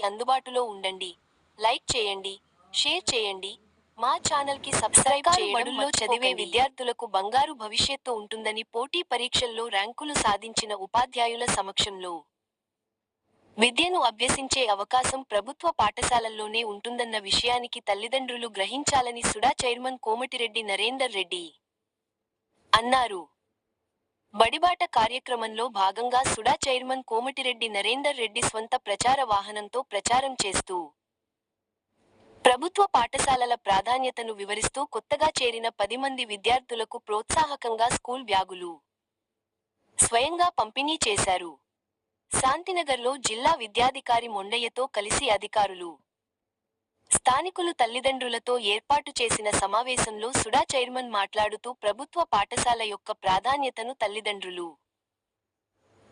అందుబాటులో ఉండండి. లైక్ చేయండి షేర్ చేయండి. మా ఛానల్కి సబ్స్క్రైబ్ చేయడంలో చదివే విద్యార్థులకు బంగారు భవిష్యత్తు ఉంటుందని పోటీ పరీక్షల్లో ర్యాంకులు సాధించిన ఉపాధ్యాయుల సమక్షంలో. విద్యను అభ్యసించే అవకాశం ప్రభుత్వ పాఠశాలల్లోనే ఉంటుందన్న విషయానికి తల్లిదండ్రులు గ్రహించాలని సుడా చైర్మన్ కోమటిరెడ్డి నరేందర్ రెడ్డి అన్నారు. బడిబాట కార్యక్రమంలో భాగంగా సుడా చైర్మన్ కోమటిరెడ్డి నరేందర్ రెడ్డి స్వంత ప్రచార వాహనంతో ప్రచారం చేస్తూ ప్రభుత్వ పాఠశాలల ప్రాధాన్యతను వివరిస్తూ కొత్తగా చేరిన పది మంది విద్యార్థులకు ప్రోత్సాహకంగా స్కూల్ బ్యాగులు స్వయంగా పంపిణీ చేశారు. శాంతినగర్లో జిల్లా విద్యాధికారి మొండయ్యతో కలిసి అధికారులు స్థానికులు తల్లిదండ్రులతో ఏర్పాటు చేసిన సమావేశంలో సుడా చైర్మన్ మాట్లాడుతూ ప్రభుత్వ పాఠశాల యొక్క ప్రాధాన్యతను తల్లిదండ్రులు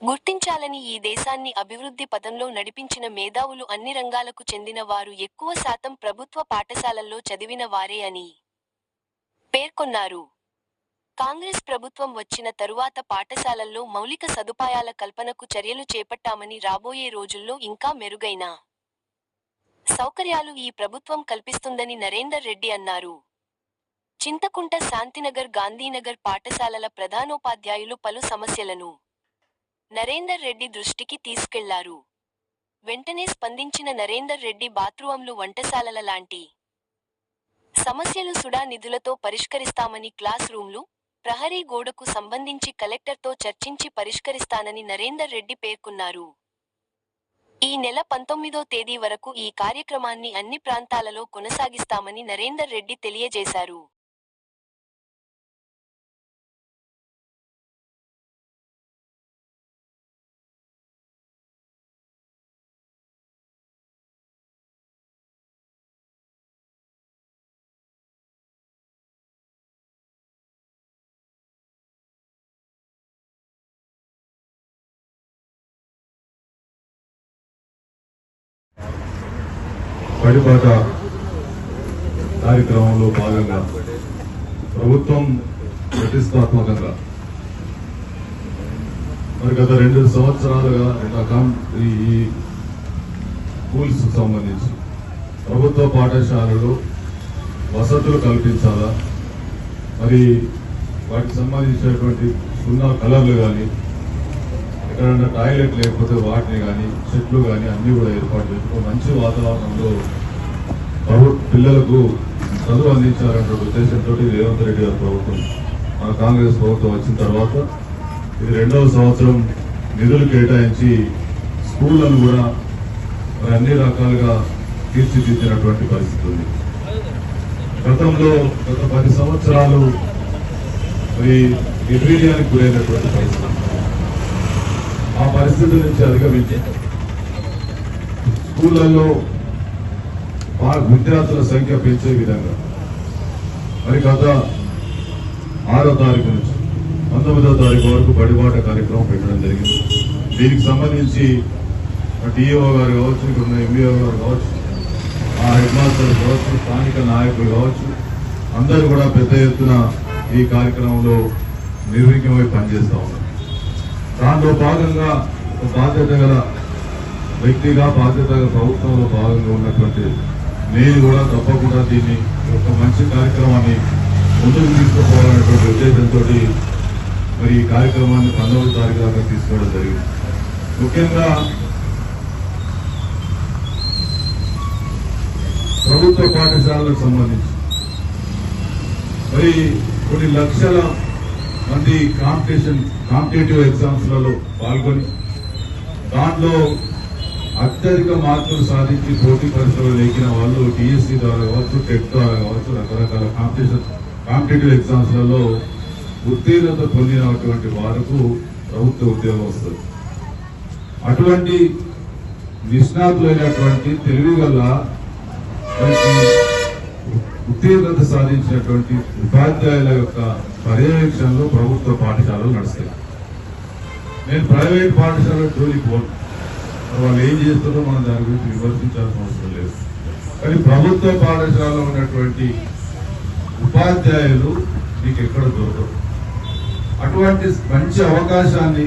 గుర్తించాలని ఈ దేశాన్ని అభివృద్ధి పదంలో నడిపించిన మేధావులు అన్ని రంగాలకు చెందిన వారు ఎక్కువ శాతం ప్రభుత్వ పాఠశాలల్లో చదివిన వారే అని పేర్కొన్నారు. కాంగ్రెస్ ప్రభుత్వం వచ్చిన తరువాత పాఠశాలల్లో మౌలిక సదుపాయాల కల్పనకు చర్యలు చేపట్టామని రాబోయే రోజుల్లో ఇంకా మెరుగైన సౌకర్యాలు ఈ ప్రభుత్వం కల్పిస్తుందని నరేందర్ రెడ్డి అన్నారు. చింతకుంట శాంతినగర్ గాంధీనగర్ పాఠశాలల ప్రధానోపాధ్యాయులు పలు సమస్యలను నరేందర్ రెడ్డి దృష్టికి తీసుకెళ్ళారు. వెంటనే స్పందించిన నరేందర్ రెడ్డి బాత్రూంలు వంటశాలల లాంటి సమస్యలు సుడా నిధులతో పరిష్కరిస్తామని క్లాస్ రూమ్లు ప్రహరీ గోడకు సంబంధించి కలెక్టర్తో చర్చించి పరిష్కరిస్తానని నరేందర్ రెడ్డి పేర్కొన్నారు. ఈ నెల పంతొమ్మిదో తేదీ వరకు ఈ కార్యక్రమాన్ని అన్ని ప్రాంతాలలో కొనసాగిస్తామని నరేందర్ రెడ్డి తెలియజేశారు. పడిపాట కార్యక్రమంలో భాగంగా ప్రభుత్వం ప్రతిష్టాత్మకంగా మరి గత రెండు సంవత్సరాలుగా ఈ ఈ స్కూల్స్ సంబంధించి ప్రభుత్వ పాఠశాలలు వసతులు కల్పించాలా? మరి వాటికి సంబంధించినటువంటి సున్నా కలర్లు కానీ ఎక్కడన్నా టాయిలెట్ లేకపోతే వాటిని కానీ చెట్లు కానీ అన్ని కూడా ఏర్పాటు చేసుకో మంచి వాతావరణంలో పిల్లలకు చదువు అందించాలనే ఉద్దేశంతో రేవంత్ రెడ్డి గారి ప్రభుత్వం మన కాంగ్రెస్ ప్రభుత్వం వచ్చిన తర్వాత ఇది రెండవ సంవత్సరం నిధులు కేటాయించి స్కూళ్ళను కూడా మరి అన్ని రకాలుగా తీర్చిదిద్దినటువంటి పరిస్థితి ఉంది. గతంలో గత పది సంవత్సరాలు మరి నిర్వీర్యానికి గురైనటువంటి పరిస్థితి. ఆ పరిస్థితి నుంచి అధిగమించి స్కూళ్ళలో విద్యార్థుల సంఖ్య పెంచే విధంగా. మరి గత ఆరో తారీఖు నుంచి పంతొమ్మిదో తారీఖు వరకు బడిబాట కార్యక్రమం పెట్టడం జరిగింది. దీనికి సంబంధించి డిఈఓ గారు కావచ్చు ఇక్కడ ఉన్న ఎంఈఓ గారు కావచ్చు ఆ హెడ్ మాస్టర్ కావచ్చు స్థానిక నాయకులు కావచ్చు అందరూ కూడా పెద్ద ఎత్తున ఈ కార్యక్రమంలో నిర్విఘ్నమై పనిచేస్తూ ఉన్నారు. దాంట్లో భాగంగా బాధ్యత గల వ్యక్తిగా బాధ్యత ప్రభుత్వంలో భాగంగా ఉన్నటువంటి నేను కూడా తప్పకుండా దీన్ని ఒక మంచి కార్యక్రమాన్ని ముందుకు తీసుకుపోవాలనేటువంటి ఉద్దేశంతో మరి ఈ కార్యక్రమాన్ని పంతొమ్మిది తారీఖు దాకా తీసుకోవడం జరిగింది. ముఖ్యంగా ప్రభుత్వ పాఠశాలలకు సంబంధించి. మరి కొన్ని లక్షల మంది కాంపిటీషన్ కాంపిటేటివ్ ఎగ్జామ్స్లలో పాల్గొని దాంట్లో అత్యధిక మార్కులు సాధించి పోటీ పరీక్షలు లేకిన వాళ్ళు డిఎస్సి ద్వారా కావచ్చు టెట్ ద్వారా కావచ్చు రకరకాల కాంపిటీషన్ కాంపిటేటివ్ ఎగ్జామ్స్లలో ఉత్తీర్ణత పొందినటువంటి వారికి ప్రభుత్వ ఉద్యోగం వస్తుంది. అటువంటి నిష్ణాతులైనటువంటి తెలివి గల మనకి ఉత్తీర్ణత సాధించినటువంటి ఉపాధ్యాయుల యొక్క పర్యవేక్షణలో ప్రభుత్వ పాఠశాలలు నడుస్తాయి. నేను ప్రైవేట్ పాఠశాల జోలికి పోను. వాళ్ళు ఏం చేస్తారో మనం దాని గురించి విమర్శించాల్సిన అవసరం లేదు. కానీ ప్రభుత్వ పాఠశాలలో ఉన్నటువంటి ఉపాధ్యాయులు నీకు ఎక్కడ దొరకరు. అటువంటి మంచి అవకాశాన్ని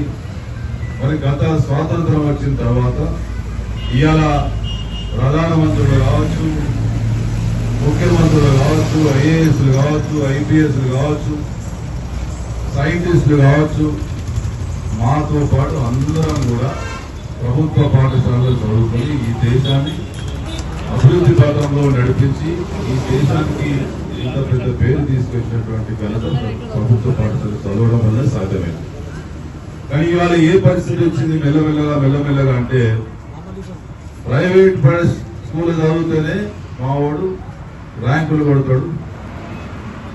మరి గత స్వాతంత్రం వచ్చిన తర్వాత ఇవాళ కావచ్చు ఐఏఎస్లు కావచ్చు ఐపీఎస్లు కావచ్చు సైంటిస్టులు కావచ్చు మాతో పాటు అందరం కూడా ప్రభుత్వ పాఠశాలలో చదువుకొని ఈ దేశాన్ని అభివృద్ధి పథంలో నడిపించి ఈ దేశానికి ఇంత పెద్ద పేరు తీసుకొచ్చినటువంటి ఘనత ప్రభుత్వ పాఠశాల చదవడం వల్ల సాధ్యమైంది. కానీ ఇవాళ ఏ పరిస్థితి వచ్చింది? మెల్లమెల్లగా మెల్లమెల్లగా అంటే ప్రైవేట్ స్కూల్ చదివితేనే మావాడు ర్యాంకులు కొడతాడు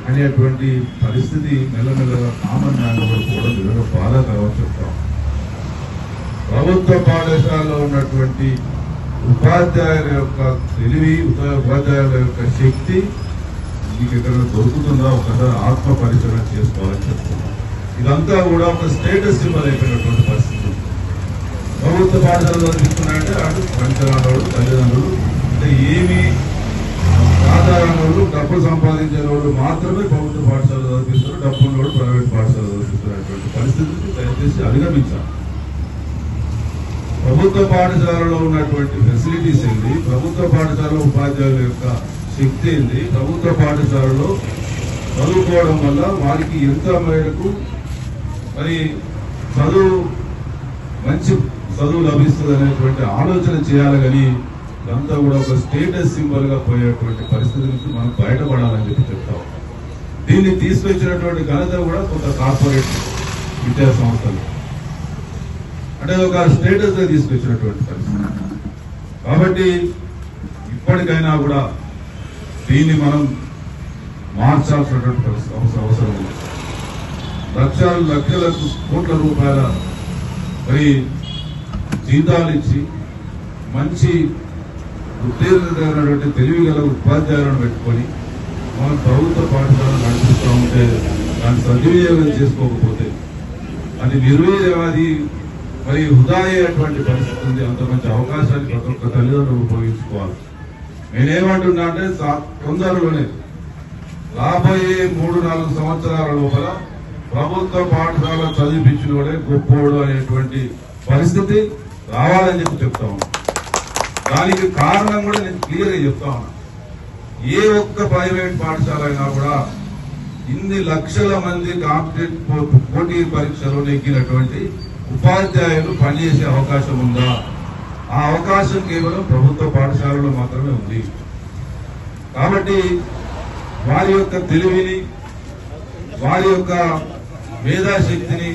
అనేటువంటి పరిస్థితి మెల్లమెల్లగా కామన్ మ్యాన్ కూడా నిజంగా బాధాకరం చెప్తాం. ప్రభుత్వ పాఠశాలలో ఉన్నటువంటి ఉపాధ్యాయుల యొక్క తెలివి ఉపాధ్యాయుల యొక్క శక్తి మీకు ఎక్కడ దొరుకుతుందా? ఒకసారి ఆత్మ పరిశీలన చేసుకోవాలని చెప్తున్నాం. ఇదంతా కూడా ఒక స్టేటస్ సింబల్ అయిపోయినటువంటి పరిస్థితి. ప్రభుత్వ పాఠశాలలో తీసుకున్నాయంటే అటు పంచనాడు తల్లిదండ్రులు అంటే ఏమి ఆదాయం వాళ్ళు డబ్బు సంపాదించే వాళ్ళు మాత్రమే ప్రభుత్వ పాఠశాలలు చదివిస్తారు డబ్బు ఉన్నవాడు ప్రైవేట్ పాఠశాలలు చదివిస్తున్నటువంటి పరిస్థితిని దయచేసి అధిగమించాలి. ప్రభుత్వ పాఠశాలలో ఉన్నటువంటి ఫెసిలిటీస్ ఏంది ప్రభుత్వ పాఠశాల ఉపాధ్యాయుల యొక్క శక్తి ఏంటి? ప్రభుత్వ పాఠశాలలో చదువుకోవడం వల్ల వారికి ఎంత మేరకు మరి చదువు మంచి చదువు లభిస్తుంది అనేటువంటి ఆలోచన చేయాలి కానీ ఇదంతా కూడా ఒక స్టేటస్ సింబల్గా పోయేటువంటి పరిస్థితి నుంచి మనం బయటపడాలని చెప్పి చెప్తాం దీన్ని తీసుకొచ్చినటువంటి ఘనత కూడా కొంత కార్పొరేట్ విద్యా సంస్థలు. అంటే ఒక స్టేటస్గా తీసుకొచ్చినటువంటి పరిస్థితి. కాబట్టి ఇప్పటికైనా కూడా దీన్ని మనం మార్చాల్సినటువంటి పరిస్థితి అవసరం అవసరం ఉంది. లక్షల లక్షలకు కోట్ల రూపాయల మరి జీతాలు ఇచ్చి మంచి ఉత్తీర్ణమైనటువంటి తెలివి గల ఉపాధ్యాయులను పెట్టుకొని మనం ప్రభుత్వ పాఠశాలను నడిపిస్తూ ఉంటే దాన్ని సద్వినియోగం చేసుకోకపోతే అది నిర్వీర్యవాది మరి వృధా అయ్యేటువంటి పరిస్థితి ఉంది. అంత మంచి అవకాశాన్ని ప్రతి ఒక్క తల్లిదండ్రులు ఉపయోగించుకోవాలి. నేనేమంటున్నా అంటే తొందరలోనే రాబోయే మూడు నాలుగు సంవత్సరాల లోపల ప్రభుత్వ పాఠశాల చదివించిన వాడే గొప్పోడు అనేటువంటి పరిస్థితి రావాలని చెప్పి చెప్తా దానికి కారణం కూడా నేను క్లియర్గా చెప్తా ఉన్నా. ఏ ఒక్క ప్రైవేట్ పాఠశాల అయినా కూడా ఇన్ని లక్షల మంది కాంపిటేట్ పోటీ పరీక్షలో నెగ్గినటువంటి ఉపాధ్యాయులు పనిచేసే అవకాశం ఉందా? ఆ అవకాశం కేవలం ప్రభుత్వ పాఠశాలలో మాత్రమే ఉంది. కాబట్టి వారి యొక్క తెలివిని వారి యొక్క మేధాశక్తిని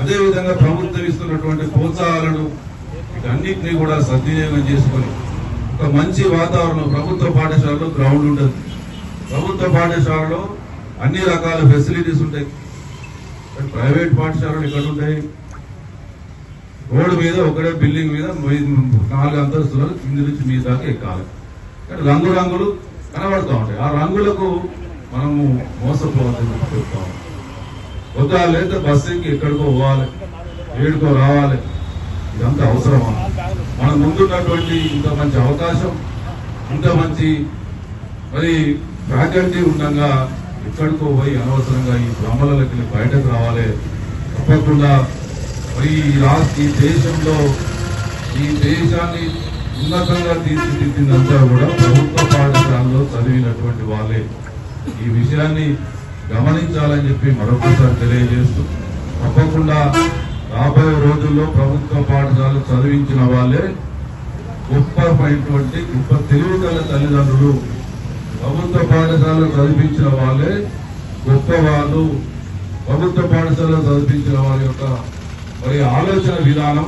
అదేవిధంగా ప్రభుత్వం ఇస్తున్నటువంటి ప్రోత్సాహాలను అన్నింటినీ కూడా సద్వినియోగం చేసుకొని ఒక మంచి వాతావరణం ప్రభుత్వ పాఠశాలలో గ్రౌండ్ ఉంటుంది. ప్రభుత్వ పాఠశాలలో అన్ని రకాల ఫెసిలిటీస్ ఉంటాయి. ప్రైవేట్ పాఠశాలలు ఎక్కడ ఉంటాయి? రోడ్డు మీద ఒకటే బిల్డింగ్ మీద నాలుగు అంతస్తులు కింది నుంచి మీ దాకా ఎక్కాలి. కానీ రంగు రంగులు కనబడుతూ ఉంటాయి. ఆ రంగులకు మనము మోసపోవద్దని చెప్తాం పొద్దుగా లేదా బస్సు ఎక్కి ఎక్కడికో పోవాలి ఏడుకో రావాలి. ఇదంతా అవసరమా? మన ముందున్నటువంటి ఇంత మంచి అవకాశం ఇంత మంచి మరి ఫ్యాకల్టీ ఉండగా ఎక్కడికో పోయి అనవసరంగా ఈ భ్రమలకి బయటకు రావాలి. తప్పకుండా మరి ఈ రాష్ట్ర ఈ దేశంలో ఈ దేశాన్ని ఉన్నతంగా తీర్చిదిద్దిందంతా కూడా ప్రభుత్వ పాఠశాలలో చదివినటువంటి వాళ్ళే. ఈ విషయాన్ని గమనించాలని చెప్పి మరొకసారి తెలియజేస్తూ తప్పకుండా రాబోయే రోజుల్లో ప్రభుత్వ పాఠశాలలు చదివించిన వాళ్ళే గొప్పమైనటువంటి గొప్ప తెలివిగల తల్లిదండ్రులు ప్రభుత్వ పాఠశాలలో చదివించిన వాళ్ళే గొప్ప వాళ్ళు ప్రభుత్వ పాఠశాల చదివించిన వారి యొక్క మరి ఆలోచన విధానం